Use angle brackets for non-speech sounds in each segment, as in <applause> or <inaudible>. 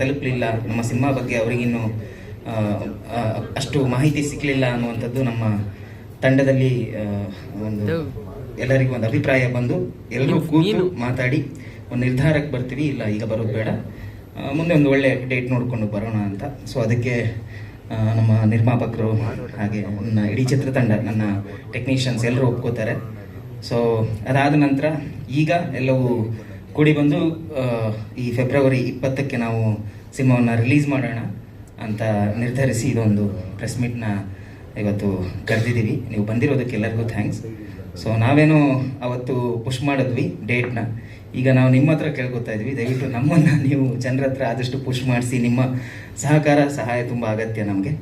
ತಲುಪಲಿಲ್ಲ. ನಮ್ಮ ಸಿನಿಮಾ ಬಗ್ಗೆ ಅವರಿಗಿನ್ನು ಅಷ್ಟು ಮಾಹಿತಿ ಸಿಕ್ಕಲಿಲ್ಲ ಅನ್ನುವಂಥದ್ದು ನಮ್ಮ ತಂಡದಲ್ಲಿ ಒಂದು ಎಲ್ಲರಿಗೂ ಒಂದು ಅಭಿಪ್ರಾಯ ಬಂದು ಎಲ್ಲರೂ ಕೂತು ಮಾತಾಡಿ ಒಂದು ನಿರ್ಧಾರಕ್ಕೆ ಬರ್ತೀವಿ ಇಲ್ಲ ಈಗ ಬರೋದು ಬೇಡ. ಮುಂದೆ ಒಂದು ಒಳ್ಳೆ ಡೇಟ್ ನೋಡಿಕೊಂಡು ಬರೋಣ ಅಂತ. ಸೊ ಅದಕ್ಕೆ ನಮ್ಮ ನಿರ್ಮಾಪಕರು ಹಾಗೆ ನನ್ನ ಇಡೀ ಚಿತ್ರತಂಡ ನನ್ನ ಟೆಕ್ನಿಷಿಯನ್ಸ್ ಎಲ್ಲರೂ ಒಪ್ಕೋತಾರೆ. ಸೊ ಅದಾದ ನಂತರ ಈಗ ಎಲ್ಲವೂ ಕೂಡಿ ಬಂದು ಈ ಫೆಬ್ರವರಿ ಇಪ್ಪತ್ತಕ್ಕೆ ನಾವು ಸಿನಿಮಾವನ್ನು ರಿಲೀಸ್ ಮಾಡೋಣ ಅಂತ ನಿರ್ಧರಿಸಿ ಇದೊಂದು ಪ್ರೆಸ್ ಮೀಟ್ನ ಇವತ್ತು ಕರೆದಿದ್ದೀವಿ. ನೀವು ಬಂದಿರೋದಕ್ಕೆ ಎಲ್ಲರಿಗೂ ಥ್ಯಾಂಕ್ಸ್. ಸೊ ನಾವೇನು ಅವತ್ತು ಪುಷ್ ಮಾಡಿದ್ವಿ ಡೇಟ್ನ. ಈಗ ನಾವು ನಿಮ್ಮ ಹತ್ರ ಕೇಳ್ಕೊತಾ ಇದ್ವಿ. ದಯವಿಟ್ಟು ನಮ್ಮನ್ನು ನೀವು ಜನರ ಹತ್ರ ಆದಷ್ಟು ಪುಷ್ ಮಾಡಿಸಿ, ನಿಮ್ಮ ಸಹಕಾರ, ಸಹಾಯ ತುಂಬ ಅಗತ್ಯ ನಮಗೆ.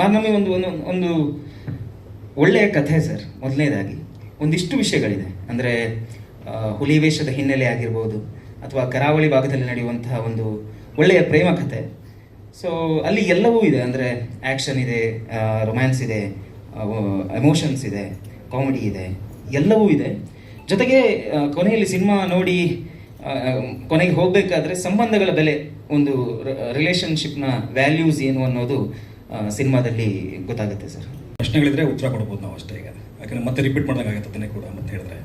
ಮಾನವಿ ಒಂದು ಒಂದು ಒಂದು ಒಳ್ಳೆಯ ಕಥೆ ಸರ್. ಮೊದಲನೇದಾಗಿ ಒಂದಿಷ್ಟು ವಿಷಯಗಳಿದೆ. ಅಂದರೆ ಹುಲಿ ವೇಷದ ಹಿನ್ನೆಲೆ ಆಗಿರ್ಬೋದು, ಅಥವಾ ಕರಾವಳಿ ಭಾಗದಲ್ಲಿ ನಡೆಯುವಂತಹ ಒಂದು ಒಳ್ಳೆಯ ಪ್ರೇಮ ಕಥೆ. ಸೊ ಅಲ್ಲಿ ಎಲ್ಲವೂ ಇದೆ. ಅಂದರೆ ಆ್ಯಕ್ಷನ್ ಇದೆ ರೊಮ್ಯಾನ್ಸ್ ಇದೆ ಎಮೋಷನ್ಸ್ ಇದೆ ಕಾಮಿಡಿ ಇದೆ, ಎಲ್ಲವೂ ಇದೆ. ಜೊತೆಗೆ ಕೊನೆಯಲ್ಲಿ ಸಿನಿಮಾ ನೋಡಿ ಕೊನೆಗೆ ಹೋಗಬೇಕಾದ್ರೆ ಸಂಬಂಧಗಳ ಬೆಲೆ, ಒಂದು ರಿಲೇಷನ್ಶಿಪ್ನ ವ್ಯಾಲ್ಯೂಸ್ ಏನು ಅನ್ನೋದು ಸಿನಿಮಾದಲ್ಲಿ ಗೊತ್ತಾಗುತ್ತೆ ಸರ್. ಪ್ರಶ್ನೆಗಳಿದ್ರೆ ಉತ್ತರ ಕೊಡ್ಬೋದು ನಾವು ಅಷ್ಟೇ ಈಗ. ಯಾಕಂದ್ರೆ ಮತ್ತೆ ರಿಪೀಟ್ ಮಾಡ್ದಂಗಾಗತ್ತೆ ಅದನ್ನೇ ಕೂಡ ಮತ್ತೆ ಹೇಳಿದ್ರೆ.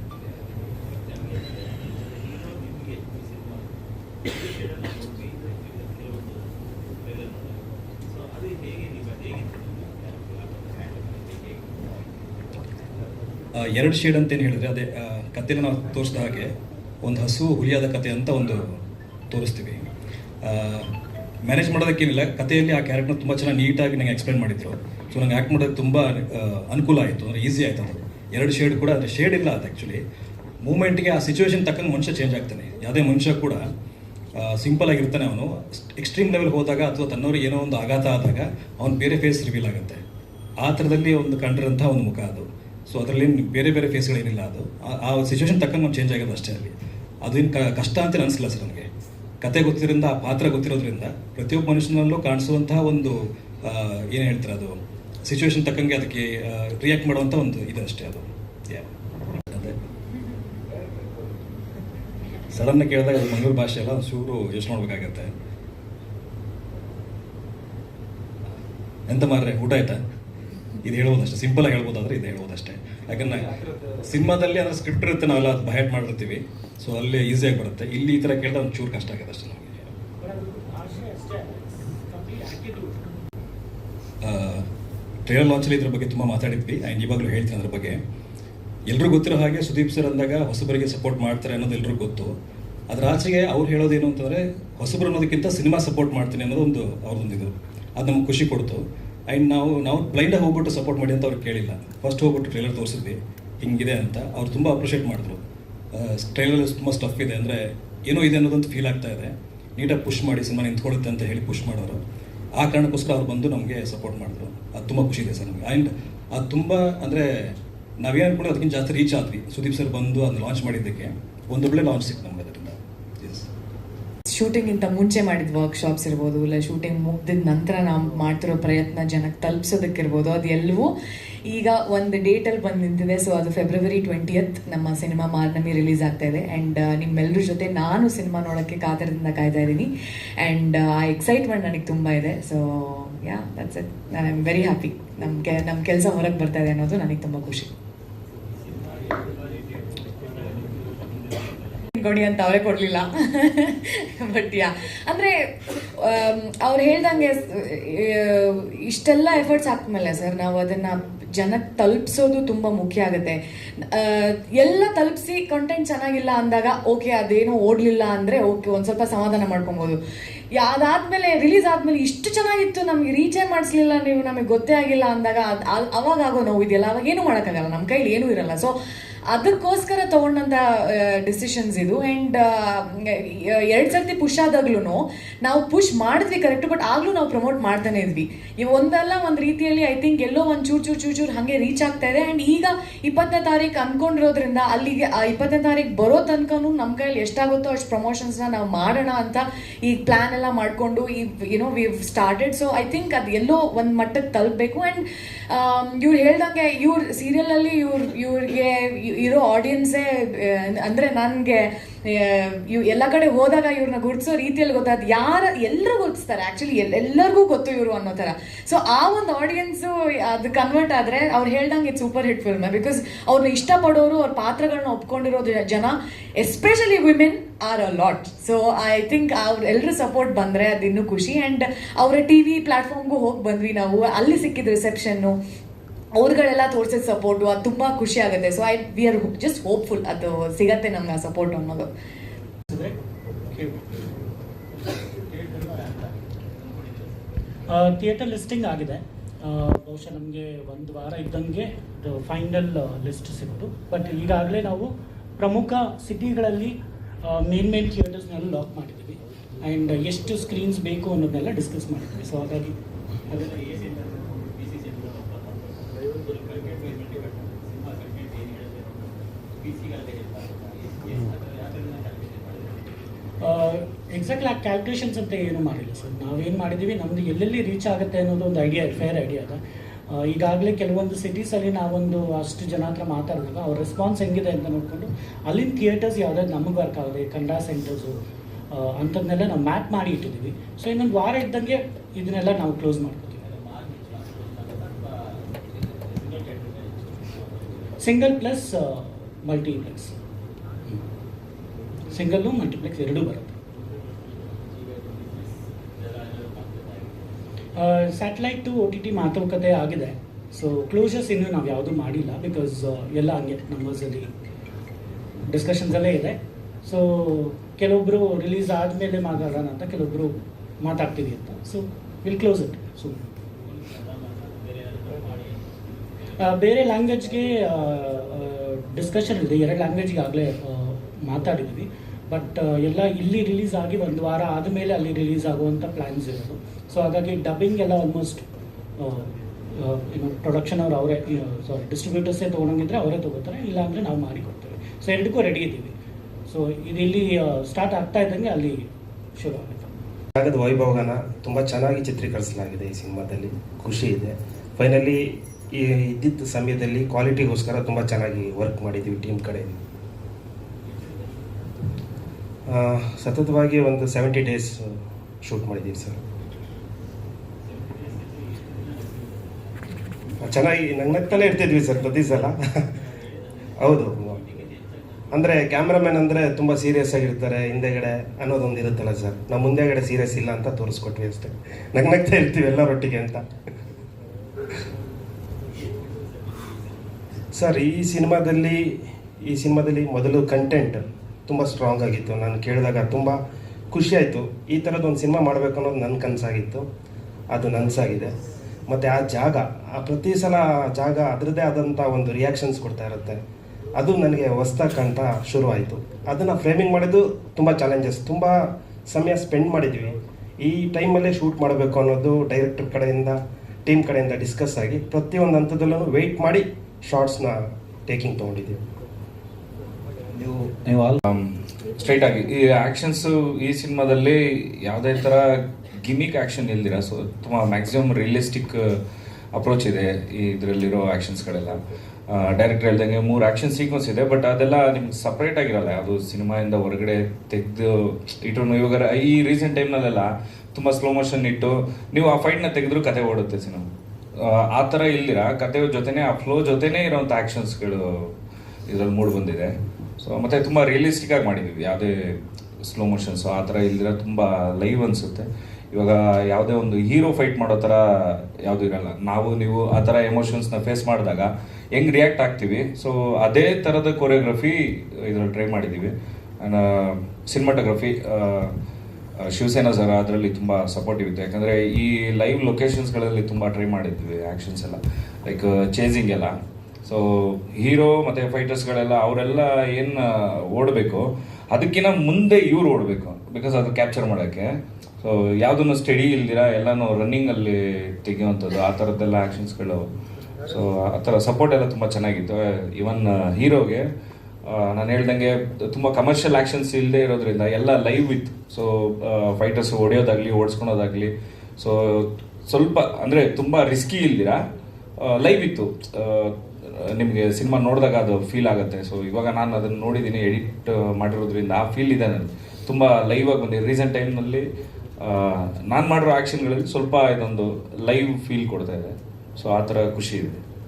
ಎರಡು ಶೇಡ್ ಅಂತ ಏನು ಹೇಳಿದ್ರೆ, ಅದೇ ಕಥೆನ ನಾವು ತೋರಿಸಿದ ಹಾಗೆ, ಒಂದು ಹಸು ಹುಲಿಯಾದ ಕತೆ ಅಂತ ಒಂದು ತೋರಿಸ್ತೀವಿ. ಮ್ಯಾನೇಜ್ ಮಾಡೋದಕ್ಕೇನಿಲ್ಲ. ಕಥೆಯಲ್ಲಿ ಆ ಕ್ಯಾರೆಕ್ಟರ್ ತುಂಬ ಚೆನ್ನಾಗಿ ನೀಟಾಗಿ ನಂಗೆ ಎಕ್ಸ್ಪ್ಲೈನ್ ಮಾಡಿದ್ರು. ಸೊ ನಂಗೆ ಆ್ಯಕ್ಟ್ ಮಾಡೋದು ತುಂಬ ಅನುಕೂಲ ಆಯಿತು. ಅಂದರೆ ಈಸಿ ಆಯಿತು ಅದು. ಎರಡು ಶೇಡ್ ಕೂಡ, ಅಂದರೆ ಶೇಡ್ ಇಲ್ಲ ಅದು ಆ್ಯಕ್ಚುಲಿ ಮೂಮೆಂಟ್ಗೆ ಆ ಸಿಚುವೇಶನ್ ತಕ್ಕಂಗೆ ಮನುಷ್ಯ ಚೇಂಜ್ ಆಗ್ತಾನೆ. ಯಾವುದೇ ಮನುಷ್ಯ ಕೂಡ ಸಿಂಪಲ್ ಆಗಿರ್ತಾನೆ ಅವನು. ಎಕ್ಸ್ಟ್ರೀಮ್ ಲೆವೆಲ್ ಹೋದಾಗ ಅಥವಾ ತನ್ನವ್ರಿಗೆ ಏನೋ ಒಂದು ಆಘಾತ ಆದಾಗ ಅವನು ಬೇರೆ ಫೇಸ್ ರಿವೀಲ್ ಆಗುತ್ತೆ. ಆ ಥರದಲ್ಲಿ ಒಂದು ಕಂಡಿರೋಂಥ ಒಂದು ಮುಖ ಅದು. ಸೊ ಅದರಲ್ಲಿ ಬೇರೆ ಬೇರೆ ಫೇಸ್ಗಳೇನಿಲ್ಲ ಅದು. ಆ- ಸಿಚುವೇಶನ್ ತಕ್ಕಂಗೆ ಚೇಂಜ್ ಆಗೋದು ಅಷ್ಟೇ ಅಲ್ಲಿ. ಅದೇನು ಕಷ್ಟ ಅಂತ ಅನಿಸಿಲ್ಲ ಸರ್ ನನಗೆ. ಕತೆ ಗೊತ್ತಿರೋದ್ರಿಂದ ಆ ಪಾತ್ರ ಗೊತ್ತಿರೋದ್ರಿಂದ ಪ್ರತಿಯೊಬ್ಬ ಮನುಷ್ಯನಲ್ಲೂ ಕಾಣಿಸುವಂತಹ ಒಂದು ಏನು ಹೇಳ್ತಾರೆ ಅದು ಸಿಚುವೇಶನ್ ತಕ್ಕಂಗೆ ಅದಕ್ಕೆ ರಿಯಾಕ್ಟ್ ಮಾಡುವಂಥ ಒಂದು ಇದಷ್ಟೇ ಅದು. ಸಡನ್ನ ಕೇಳಿದಾಗ ಅದು ಮಂಗಳೂರು ಭಾಷೆ ಎಲ್ಲ ಚೂರು ಯೋಚನೆ ಮಾಡ್ಬೇಕಾಗತ್ತೆ. ಎಂತ ಮಾರ್ರೆ, ಊಟ ಆಯ್ತಾ? ಇದು ಹೇಳ್ಬೋದಷ್ಟೇ ಸಿಂಪಲ್ ಆಗಿ ಹೇಳ್ಬೋದಾದ್ರೆ ಇದು ಹೇಳ್ಬೋದು ಅಷ್ಟೇ. ಯಾಕಂದ್ರೆ ಸಿನಿಮಾದಲ್ಲಿ ಅಂದ್ರೆ ಸ್ಕ್ರಿಪ್ಟ್ ಇರುತ್ತೆ, ನಾವೆಲ್ಲ ಬಯಟ್ ಮಾಡಿರ್ತೀವಿ. ಸೊ ಅಲ್ಲಿ ಈಸಿಯಾಗಿ ಬರುತ್ತೆ. ಇಲ್ಲಿ ಈ ಥರ ಕೇಳಿದ್ರೆ ಒಂದು ಚೂರು ಕಷ್ಟ ಆಗುತ್ತೆ ಅಷ್ಟೇ ನಮಗೆ. ಟ್ರೇಲರ್ ಲಾಂಚಲ್ಲಿ ಇದ್ರ ಬಗ್ಗೆ ತುಂಬ ಮಾತಾಡಿದ್ವಿ. ಆ್ಯಂಡ್ ಇವಾಗಲೂ ಹೇಳ್ತೀನಿ ಅದ್ರ ಬಗ್ಗೆ. ಎಲ್ಲರೂ ಗೊತ್ತಿರೋ ಹಾಗೆ ಸುದೀಪ್ ಸರ್ ಅಂದಾಗ ಹೊಸಬರಿಗೆ ಸಪೋರ್ಟ್ ಮಾಡ್ತಾರೆ ಅನ್ನೋದು ಎಲ್ರಿಗೂ ಗೊತ್ತು. ಅದ್ರ ಆಚೆಗೆ ಅವ್ರು ಹೇಳೋದೇನು ಅಂತಂದರೆ ಹೊಸಬರು ಅನ್ನೋದಕ್ಕಿಂತ ಸಿನಿಮಾ ಸಪೋರ್ಟ್ ಮಾಡ್ತೀನಿ ಅನ್ನೋದು ಒಂದು ಅವ್ರದ್ದೊಂದು ಇದು ಅದು ನಮ್ಗೆ ಖುಷಿ ಕೊಡ್ತು. ಆ್ಯಂಡ್ ನಾವು ನಾವು ಬ್ಲೈಂಡಾಗಿ ಹೋಗ್ಬಿಟ್ಟು ಸಪೋರ್ಟ್ ಮಾಡಿ ಅಂತ ಅವ್ರು ಕೇಳಿಲ್ಲ. ಫಸ್ಟ್ ಹೋಗ್ಬಿಟ್ಟು ಟ್ರೈಲರ್ ತೋರಿಸಿದ್ವಿ, ಹಿಂಗಿದೆ ಅಂತ. ಅವ್ರು ತುಂಬ ಅಪ್ರಿಷಿಯೇಟ್ ಮಾಡಿದ್ರು. ಟ್ರೈಲರ್ ತುಂಬ ಸ್ಟಫ್ ಇದೆ ಅಂದರೆ ಏನೋ ಇದೆ ಅನ್ನೋದಂತ ಫೀಲ್ ಆಗ್ತಾ ಇದೆ. ನೀಟಾಗಿ ಪುಷ್ ಮಾಡಿ, ಸಿನಿಮಾ ನಿಂತ್ಕೊಳ್ಳುತ್ತೆ ಅಂತ ಹೇಳಿ ಪುಷ್ ಮಾಡೋರು. ಆ ಕಾರಣಕ್ಕೋಸ್ಕರ ಅವ್ರು ಬಂದು ನಮಗೆ ಸಪೋರ್ಟ್ ಮಾಡಿದ್ರು. ಅದು ತುಂಬ ಖುಷಿ ಇದೆ ಸರ್ ನಮಗೆ. ಆ್ಯಂಡ್ ಅದು ತುಂಬ ಅಂದರೆ ನಾವೇನು ಕೂಡ ಅದಕ್ಕಿಂತ ಜಾಸ್ತಿ ರೀಚ್ ಆದ್ವಿ. ಸುದೀಪ್ ಸರ್ ಬಂದು ಅದನ್ನ ಲಾಂಚ್ ಮಾಡಿದ್ದಕ್ಕೆ. ಒಂದು ಒಳ್ಳೆ ಲಾಂಚ್ ಸಿಕ್ತು ನಮ್ಗೆ ಎಸ್ ಶೂಟಿಂಗ್ ಇಂತ ಮುಂಚೆ ಮಾಡಿದ ವರ್ಕ್ಶಾಪ್ಸ್ ಇರ್ಬೋದು, ಇಲ್ಲ ಶೂಟಿಂಗ್ ಮುಗ್ದಿದ ನಂತರ ನಾವು ಮಾಡ್ತಿರೋ ಪ್ರಯತ್ನ ಜನಕ್ಕೆ ತಲುಪಿಸೋದಕ್ಕಿರ್ಬೋದು ಅದೆಲ್ಲವೂ ಈಗ ಒಂದು ಡೇಟಲ್ಲಿ ಬಂದು ನಿಂತಿದೆ. ಸೊ ಅದು ಫೆಬ್ರವರಿ ಟ್ವೆಂಟಿಯತ್ ನಮ್ಮ ಸಿನಿಮಾ ಮಾರ್ನಮಿ ರಿಲೀಸ್ ಆಗ್ತಾ ಇದೆ. ಆ್ಯಂಡ್ ನಿಮ್ಮೆಲ್ಲರ ಜೊತೆ ನಾನು ಸಿನಿಮಾ ನೋಡೋಕ್ಕೆ ಕಾತರದಿಂದ ಕಾಯ್ತಾ ಇದ್ದೀನಿ. ಆ್ಯಂಡ್ ಆ ಎಕ್ಸೈಟ್ಮೆಂಟ್ ನನಗೆ ತುಂಬ ಇದೆ. ಸೊ ಯಾ ದಟ್ಸ್ ಇಟ್ ನಾನು ಐ ಆಮ್ ವೆರಿ ಹ್ಯಾಪಿ ನಮ್ಮ ನಮ್ಮ ಕೆಲಸ ಹೊರಗೆ ಬರ್ತಾ ಇದೆ ಅನ್ನೋದು ನನಗೆ ತುಂಬ ಖುಷಿ. ಕೊಡಿ ಅಂತ ಅವರೇ ಕೊಡಲಿಲ್ಲ. ಬಟ್ ಯಾ ಅಂದರೆ ಅವ್ರು ಹೇಳ್ದಂಗೆ ಇಷ್ಟೆಲ್ಲ ಎಫರ್ಟ್ಸ್ ಹಾಕ್ಮೇಲೆ ಸರ್ ನಾವು ಅದನ್ನು ಜನಕ್ಕೆ ತಲುಪಿಸೋದು ತುಂಬ ಮುಖ್ಯ ಆಗುತ್ತೆ. ಎಲ್ಲ ತಲುಪಿಸಿ ಕಂಟೆಂಟ್ ಚೆನ್ನಾಗಿಲ್ಲ ಅಂದಾಗ ಓಕೆ ಅದೇನೋ ಓಡಲಿಲ್ಲ ಅಂದರೆ ಓಕೆ ಒಂದು ಸ್ವಲ್ಪ ಸಮಾಧಾನ ಮಾಡ್ಕೊಬೋದು. ಅದಾದ್ಮೇಲೆ ರಿಲೀಸ್ ಆದ್ಮೇಲೆ ಇಷ್ಟು ಚೆನ್ನಾಗಿತ್ತು, ನಮಗೆ ರೀಚೇ ಮಾಡಿಸ್ಲಿಲ್ಲ ನೀವು ನಮಗೆ ಗೊತ್ತೇ ಆಗಿಲ್ಲ ಅಂದಾಗ ಅದ್- ಅದ್- ಅವಾಗ ಆಗೋ ನೋವು ಇದೆಯಲ್ಲ? ಅವಾಗ ಏನು ಮಾಡೋಕ್ಕಾಗಲ್ಲ. ನಮ್ಮ ಕೈಲಿ ಏನೂ ಇರಲ್ಲ. ಸೊ ಅದಕ್ಕೋಸ್ಕರ ತಗೊಂಡಂತ ಡಿಸಿಷನ್ಸ್ ಇದು. ಆ್ಯಂಡ್ ಎರಡು ಸರ್ತಿ ಪುಷ್ ಆದಾಗ್ಲೂ ನಾವು ಪುಷ್ ಮಾಡಿದ್ವಿ ಕರೆಕ್ಟ್ ಬಟ್ ಆಗಲೂ ನಾವು ಪ್ರಮೋಟ್ ಮಾಡ್ತಾನೆ ಇದ್ವಿ. ಈ ಒಂದಲ್ಲ ಒಂದು ರೀತಿಯಲ್ಲಿ ಐ ಥಿಂಕ್ ಎಲ್ಲೋ ಒಂದು ಚೂರು ಚೂರು ಚೂರು ಚೂರು ಹಾಗೆ ರೀಚ್ ಆಗ್ತಾ ಇದೆ. ಆ್ಯಂಡ್ ಈಗ ಇಪ್ಪತ್ತನೇ ತಾರೀಕು ಅನ್ಕೊಂಡಿರೋದ್ರಿಂದ ಅಲ್ಲಿಗೆ ಇಪ್ಪತ್ತನೇ ತಾರೀಕು ಬರೋ ತನಕನೂ ನಮ್ಮ ಕೈಯಲ್ಲಿ ಎಷ್ಟಾಗುತ್ತೋ ಅಷ್ಟು ಪ್ರಮೋಷನ್ಸ್ನ ನಾವು ಮಾಡೋಣ ಅಂತ ಈ ಪ್ಲ್ಯಾನ್ ಎಲ್ಲ ಮಾಡಿಕೊಂಡು ಈ you know we started so I think ಅದು ಎಲ್ಲೋ ಒಂದು ಮಟ್ಟಕ್ಕೆ ತಲುಪಬೇಕು. ಆ್ಯಂಡ್ ಇವ್ರು ಹೇಳ್ದಂಗೆ ಇವ್ರ ಸೀರಿಯಲಲ್ಲಿ ಇವ್ರ, ಇವ್ರಿಗೆ ಇರೋ ಆಡಿಯನ್ಸೇ ಅಂದ್ರೆ ನನಗೆ ಎಲ್ಲ ಕಡೆ ಹೋದಾಗ ಇವ್ರನ್ನ ಗುರ್ತಿಸೋ ರೀತಿಯಲ್ಲಿ ಗೊತ್ತಾದ್ ಯಾರ ಎಲ್ಲರೂ ಗುರ್ತಿಸ್ತಾರೆ. ಆಕ್ಚುಲಿ ಎಲ್ಲರಿಗೂ ಗೊತ್ತು ಇವರು ಅನ್ನೋ ಥರ. ಸೊ ಆ ಒಂದು ಆಡಿಯನ್ಸು ಅದು ಕನ್ವರ್ಟ್ ಆದ್ರೆ ಅವ್ರು ಹೇಳ್ದಂಗೆ ಇದು ಸೂಪರ್ ಹಿಟ್ ಫಿಲ್ಮ್ ಬಿಕಾಸ್ ಅವ್ರನ್ನ ಇಷ್ಟಪಡೋರು, ಅವ್ರ ಪಾತ್ರಗಳನ್ನ ಒಪ್ಕೊಂಡಿರೋ ಜನ especially women are a lot so I think ಅವ್ರ ಎಲ್ಲರೂ ಸಪೋರ್ಟ್ ಬಂದ್ರೆ ಅದು ಇನ್ನೂ ಖುಷಿ. ಆ್ಯಂಡ್ ಅವರ ಟಿ ವಿ ಪ್ಲಾಟ್ಫಾರ್ಮ್ಗೂ ಹೋಗಿ ಬಂದ್ವಿ ನಾವು. ಅಲ್ಲಿ ಸಿಕ್ಕಿದ ರಿಸೆಪ್ಷನ್ನು ಅವ್ರುಗಳೆಲ್ಲ ತೋರಿಸಿದ ಸಪೋರ್ಟು ಅದು ತುಂಬ ಖುಷಿ ಆಗುತ್ತೆ. So I we are just hopeful ಅದು ಸಿಗತ್ತೆ ನಮ್ಗೆ ಆ ಸಪೋರ್ಟ್ ಅನ್ನೋದು. ಥಿಯೇಟರ್ ಲಿಸ್ಟಿಂಗ್ ಆಗಿದೆ. ಬಹುಶಃ ನಮಗೆ ಒಂದು ವಾರ ಇದ್ದಂಗೆ ಫೈನಲ್ ಲಿಸ್ಟ್ ಸಿಕ್ತು. ಬಟ್ ಈಗಾಗಲೇ ನಾವು ಪ್ರಮುಖ ಸಿಟಿಗಳಲ್ಲಿ ಮೇನ್ ಮೇನ್ ಥಿಯೇಟರ್ಸ್ನೆಲ್ಲ ಲಾಕ್ ಮಾಡಿದ್ದೀವಿ. ಆ್ಯಂಡ್ ಎಷ್ಟು ಸ್ಕ್ರೀನ್ಸ್ ಬೇಕು ಅನ್ನೋದನ್ನೆಲ್ಲ ಡಿಸ್ಕಸ್ ಮಾಡಿದ್ವಿ ಸೊ ಹಾಗಾಗಿ ಅದೆಲ್ಲ ಎಕ್ಸಾಕ್ಟ್ಲಿ ಆ ಕ್ಯಾಲ್ಕುಲೇಷನ್ಸ್ ಅಂತ ಏನು ಮಾಡಿಲ್ಲ ಸರ್. ನಾವೇನು ಮಾಡಿದ್ದೀವಿ ನಮ್ಮದು ಎಲ್ಲೆಲ್ಲಿ ರೀಚ್ ಆಗುತ್ತೆ ಅನ್ನೋದು ಒಂದು ಐಡಿಯಾ ಫೇರ್ ಐಡಿಯಾ ಅದ. ಈಗಾಗಲೇ ಕೆಲವೊಂದು ಸಿಟೀಸಲ್ಲಿ ನಾವೊಂದು ಅಷ್ಟು ಜನ ಹತ್ರ ಮಾತಾಡಿದಾಗ ಅವ್ರ ರೆಸ್ಪಾನ್ಸ್ ಹೆಂಗಿದೆ ಅಂತ ನೋಡಿಕೊಂಡು ಅಲ್ಲಿನ ಥಿಯೇಟರ್ಸ್ ಯಾವುದೇ ನಮಗೆ ವರ್ಕ್ ಆಗಿದೆ ಕನ್ನಡ ಸೆಂಟರ್ಸು ಅಂಥದ್ದನ್ನೆಲ್ಲ ನಾವು ಮ್ಯಾಪ್ ಮಾಡಿ ಇಟ್ಟಿದ್ದೀವಿ. ಸೊ ಇನ್ನೊಂದು ವಾರ ಇದ್ದಂಗೆ ಇದನ್ನೆಲ್ಲ ನಾವು ಕ್ಲೋಸ್ ಮಾಡ್ಕೋತೀವಿ. Single plus multiplex single multiplex ಎರಡೂ ಬರುತ್ತೆ. ಸ್ಯಾಟಲೈಟು ಒ ಟಿ ಟಿ ಮಾತುಕತೆ ಆಗಿದೆ. ಸೊ ಕ್ಲೋಸಸ್ ಇನ್ನೂ ನಾವು ಯಾವುದೂ ಮಾಡಿಲ್ಲ ಬಿಕಾಸ್ ಎಲ್ಲ ಹಂಗೆ ನಂಬರ್ಸಲ್ಲಿ ಡಿಸ್ಕಷನ್ಸಲ್ಲೇ ಇದೆ. ಸೊ ಕೆಲವೊಬ್ಬರು ರಿಲೀಸ್ ಆದಮೇಲೆ ಮಾತಾಡೋಣ ಅಂತ ಕೆಲವೊಬ್ಬರು ಮಾತಾಡ್ತೀವಿ ಅಂತ. So will close it so ಬೇರೆ ಲ್ಯಾಂಗ್ವೇಜ್ಗೆ ಡಿಸ್ಕಷನ್ ಇದೆ. ಎರಡು ಲ್ಯಾಂಗ್ವೇಜ್ಗೆ ಆಗಲೇ ಮಾತಾಡಿದ್ವಿ. ಬಟ್ ಎಲ್ಲ ಇಲ್ಲಿ ರಿಲೀಸ್ ಆಗಿ ಒಂದು ವಾರ ಆದಮೇಲೆ ಅಲ್ಲಿ ರಿಲೀಸ್ ಆಗುವಂಥ ಪ್ಲ್ಯಾನ್ಸ್ ಇರೋದು. ಸೊ ಹಾಗಾಗಿ ಡಬ್ಬಿಂಗ್ ಎಲ್ಲ ಆಲ್ಮೋಸ್ಟ್ ಏನು ಪ್ರೊಡಕ್ಷನ್ ಅವ್ರು ಅವರೇ ಸಾರಿ ಡಿಸ್ಟ್ರಿಬ್ಯೂಟರ್ಸೇ ತೊಗೊಂಡಂಗಿದ್ರೆ ಅವರೇ ತೊಗೋತಾರೆ ಇಲ್ಲಾಂದರೆ ನಾವು ಮಾಡಿ ಕೊಡ್ತೇವೆ ಸೊ ಎರಡಕ್ಕೂ ರೆಡಿ ಇದ್ದೀವಿ. ಸೊ ಇದು ಇಲ್ಲಿ ಸ್ಟಾರ್ಟ್ ಆಗ್ತಾ ಇದ್ದಂಗೆ ಅಲ್ಲಿ ಶುರು ಆಗುತ್ತೆ. ಜಾಗದ ವೈಭವನ ತುಂಬ ಚೆನ್ನಾಗಿ ಚಿತ್ರೀಕರಿಸಲಾಗಿದೆ ಈ ಸಿನಿಮಾದಲ್ಲಿ. ಖುಷಿ ಇದೆ. ಫೈನಲಿ ಈ ಇದ್ದಿದ್ದ ಸಮಯದಲ್ಲಿ ಕ್ವಾಲಿಟಿಗೋಸ್ಕರ ತುಂಬ ಚೆನ್ನಾಗಿ ವರ್ಕ್ ಮಾಡಿದ್ದೀವಿ ಟೀಮ್ ಆ, ಸತತವಾಗಿ ಒಂದು ಸೆವೆಂಟಿ ಡೇಸ್ ಶೂಟ್ ಮಾಡಿದ್ದೀವಿ ಸರ್ ಚೆನ್ನಾಗಿ ನಗ್ನಗ್ತಾನೆ ಇರ್ತಿದ್ವಿ ಸರ್ ಪ್ರತಿ ಸಲ. <laughs> ಹೌದು. ಅಂದರೆ ಕ್ಯಾಮ್ರಾಮ್ಯಾನ್ ಅಂದರೆ ತುಂಬ ಸೀರಿಯಸ್ ಆಗಿರ್ತಾರೆ ಹಿಂದೆಗಡೆ ಅನ್ನೋದೊಂದು ಇರುತ್ತಲ್ಲ ಸರ್ ನಾವು ಮುಂದೆಗಡೆ ಸೀರಿಯಸ್ ಇಲ್ಲ ಅಂತ ತೋರಿಸ್ಕೊಟ್ವಿ ಅಷ್ಟೇ. ನಗ್ನಗ್ತಾ ಇರ್ತೀವಿ ಎಲ್ಲರೊಟ್ಟಿಗೆ ಅಂತ. <laughs> ಸರ್ ಈ ಸಿನಿಮಾದಲ್ಲಿ ಈ ಸಿನಿಮಾದಲ್ಲಿ ಮೊದಲು ಕಂಟೆಂಟ್ ತುಂಬ ಸ್ಟ್ರಾಂಗ್ ಆಗಿತ್ತು. ನಾನು ಕೇಳಿದಾಗ ತುಂಬ ಖುಷಿ ಆಯಿತು. ಈ ಥರದ್ದು ಒಂದು ಸಿನಿಮಾ ಮಾಡಬೇಕು ಅನ್ನೋದು ನನ್ನ ಕನಸಾಗಿತ್ತು. ಅದು ನನಸಾಗಿದೆ. ಮತ್ತು ಆ ಜಾಗ, ಆ ಪ್ರತಿ ಸಲ ಜಾಗ ಅದರದ್ದೇ ಆದಂಥ ಒಂದು ರಿಯಾಕ್ಷನ್ಸ್ ಕೊಡ್ತಾ ಇರುತ್ತೆ. ಅದು ನನಗೆ ಹೊಸ್ದಾಗಿ ಶುರುವಾಯಿತು. ಅದನ್ನು ಫ್ರೇಮಿಂಗ್ ಮಾಡೋದು ತುಂಬ ಚಾಲೆಂಜಸ್ ತುಂಬ ಸಮಯ ಸ್ಪೆಂಡ್ ಮಾಡಿದ್ವಿ. ಈ ಟೈಮಲ್ಲೇ ಶೂಟ್ ಮಾಡಬೇಕು ಅನ್ನೋದು ಡೈರೆಕ್ಟರ್ ಕಡೆಯಿಂದ ಟೀಮ್ ಕಡೆಯಿಂದ ಡಿಸ್ಕಸ್ ಆಗಿ ಪ್ರತಿಯೊಂದು ಹಂತದಲ್ಲೂ ವೆಯ್ಟ್ ಮಾಡಿ ಶಾರ್ಟ್ಸ್ನ ಟೇಕಿಂಗ್ ತೊಗೊಂಡಿದ್ದೀವಿ ಸ್ಟ್ರೈಟ್ ಆಗಿ, ಈ ಆಕ್ಷನ್ಸ್ ಈ ಸಿನಿಮಾದಲ್ಲಿ ಯಾವುದೇ ಥರ ಗಿಮಿಕ್ ಆಕ್ಷನ್ ಇಲ್ದಿರ ಸೊ ತುಂಬ ಮ್ಯಾಕ್ಸಿಮಮ್ ರಿಯಲಿಸ್ಟಿಕ್ ಅಪ್ರೋಚ್ ಇದೆ ಈ ಇದರಲ್ಲಿರೋ ಆ್ಯಕ್ಷನ್ಸ್ಗಳೆಲ್ಲ ಡೈರೆಕ್ಟರ್ ಹೇಳ್ದಂಗೆ ಮೂರು ಆಕ್ಷನ್ ಸೀಕ್ವೆನ್ಸ್ ಇದೆ ಬಟ್ ಅದೆಲ್ಲ ನಿಮ್ಗೆ ಸಪ್ರೇಟ್ ಆಗಿರಲ್ಲ. ಅದು ಸಿನಿಮಾಯಿಂದ ಹೊರಗಡೆ ತೆಗೆದು ಇಟ್ಟು ಇವಾಗ ಈ ರೀಸೆಂಟ್ ಟೈಮ್ನಲ್ಲೆಲ್ಲ ತುಂಬ ಸ್ಲೋ ಮೋಷನ್ ಇಟ್ಟು, ನೀವು ಆ ಫೈಟ್ನ ತೆಗೆದ್ರು ಕತೆ ಓಡುತ್ತೆ ಸಿನಿಮಾ ಆ ಥರ ಇಲ್ದಿರ ಕತೆ ಜೊತೆನೇ, ಆ ಫ್ಲೋ ಜೊತೆನೇ ಇರೋವಂಥ ಆ್ಯಕ್ಷನ್ಸ್ಗಳು ಇದರಲ್ಲಿ ಮೂಡ್ ಬಂದಿದೆ. ಸೊ ಮತ್ತೆ ತುಂಬ ರಿಯಲಿಸ್ಟಿಕ್ ಆಗಿ ಮಾಡಿದ್ದೀವಿ. ಯಾವುದೇ ಸ್ಲೋ ಮೋಷನ್ಸು ಆ ಥರ ಇಲ್ದಿರ ತುಂಬ ಲೈವ್ ಅನಿಸುತ್ತೆ. ಇವಾಗ ಯಾವುದೇ ಒಂದು ಹೀರೋ ಫೈಟ್ ಮಾಡೋ ಥರ ಯಾವುದೂ ಇರಲ್ಲ. ನಾವು, ನೀವು ಆ ಥರ ಎಮೋಷನ್ಸ್ನ ಫೇಸ್ ಮಾಡಿದಾಗ ಹೆಂಗ್ ರಿಯಾಕ್ಟ್ ಆಗ್ತೀವಿ? ಸೊ ಅದೇ ಥರದ ಕೊರಿಯೋಗ್ರಫಿ ಇದರಲ್ಲಿ ಟ್ರೈ ಮಾಡಿದ್ದೀವಿ. ಸಿನಿಮಾಟೋಗ್ರಫಿ ಶಿವಸೇನಾ ಸರ್ ಅದರಲ್ಲಿ ತುಂಬ ಸಪೋರ್ಟಿವ್ ಇತ್ತು. ಯಾಕಂದರೆ ಈ ಲೈವ್ ಲೊಕೇಶನ್ಸ್ಗಳಲ್ಲಿ ತುಂಬ ಟ್ರೈ ಮಾಡಿದ್ವಿ ಆ್ಯಕ್ಷನ್ಸ್ ಎಲ್ಲ. ಲೈಕ್ ಚೇಸಿಂಗ್ ಎಲ್ಲ. ಸೊ ಹೀರೋ ಮತ್ತು ಫೈಟರ್ಸ್ಗಳೆಲ್ಲ ಅವರೆಲ್ಲ ಏನು ಓಡಬೇಕು ಅದಕ್ಕಿಂತ ಮುಂದೆ ಇವ್ರು ಓಡಬೇಕು ಬಿಕಾಸ್ ಅದು ಕ್ಯಾಪ್ಚರ್ ಮಾಡೋಕ್ಕೆ. ಸೊ ಯಾವುದನ್ನು ಸ್ಟಡಿ ಇಲ್ದಿರ, ಎಲ್ಲನೂ ರನ್ನಿಂಗಲ್ಲಿ ತೆಗೆಯುವಂಥದ್ದು, ಆ ಥರದ್ದೆಲ್ಲ ಆ್ಯಕ್ಷನ್ಸ್ಗಳು ಸೊ ಆ ಥರ ಸಪೋರ್ಟ್ ಎಲ್ಲ ತುಂಬ ಚೆನ್ನಾಗಿತ್ತು. ಇವನ್ ಹೀರೋಗೆ ನಾನು ಹೇಳ್ದಂಗೆ ತುಂಬ ಕಮರ್ಷಿಯಲ್ ಆ್ಯಕ್ಷನ್ಸ್ ಇಲ್ಲದೆ ಇರೋದ್ರಿಂದ, ಎಲ್ಲ ಲೈವ್ ವಿತ್ ಸೊ ಫೈಟರ್ಸ್ ಹೊಡೆಯೋದಾಗಲಿ ಓಡಿಸ್ಕೊಳೋದಾಗಲಿ ಸೊ ಸ್ವಲ್ಪ, ಅಂದರೆ ತುಂಬ ರಿಸ್ಕಿ ಇಲ್ದಿರ ಲೈವ್ ಇತ್ತು ನಿಮಗೆ ಸಿನಿಮಾ ನೋಡಿದಾಗ ಅದು ಫೀಲ್ ಆಗುತ್ತೆ. ಸೊ ಇವಾಗ ನಾನು ಅದನ್ನು ನೋಡಿದ್ದೀನಿ ಎಡಿಟ್ ಮಾಡಿರೋದ್ರಿಂದ ಆ ಫೀಲ್ ಇದೆ ನನಗೆ. ತುಂಬ ಲೈವ್ ಆಗಿ ಬಂದಿದೆ. ರೀಸೆಂಟ್ ಟೈಮ್ನಲ್ಲಿ ನಾನು ಮಾಡಿರೋ ಆ್ಯಕ್ಷನ್ಗಳಲ್ಲಿ ಸ್ವಲ್ಪ ಇದೊಂದು ಲೈವ್ ಫೀಲ್ ಕೊಡ್ತಾ ಇದೆ. ಸೊ ಆ ಥರ ಖುಷಿ ಇದೆ.